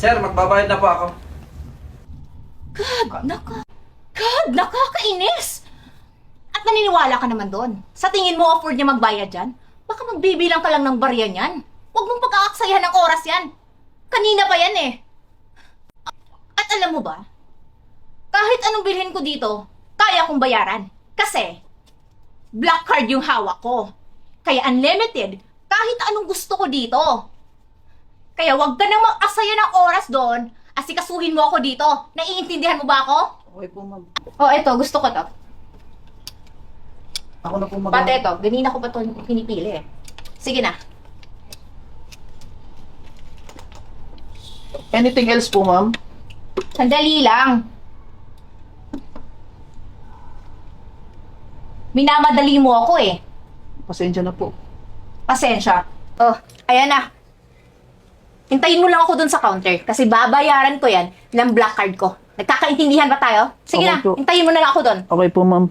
Sir, magbabayad na po ako. God, naka... God, nakakainis! At naniniwala ka naman doon. Sa tingin mo, afford niya magbayad yan? Baka magbibilang ka lang ng barya niyan. Huwag mong pagkakaksayahan ng oras yan. Kanina pa yan eh. At alam mo ba, kahit anong bilhin ko dito, kaya kong bayaran. Kasi, black card yung hawak ko. Kaya unlimited, kahit anong gusto ko dito. Kaya wag ka nang mag-asaya ng oras doon. Asikasuhin mo ako dito. Naiintindihan mo ba ako? Okay po, ma'am. Oh, eto, gusto ko to. Ako na po mag- Pati ito, ganina ko pa to pinipili eh. Sige na. Anything else po, ma'am? Sandali lang. Minamadali mo ako eh. Pasensya na po. Pasensya. Oh, ayan na. Hintayin mo lang ako dun sa counter kasi babayaran ko yan ng black card ko. Nagkakaintindihan ba tayo? Sige Okay na, po. hintayin mo na lang ako dun. Okay po, ma'am.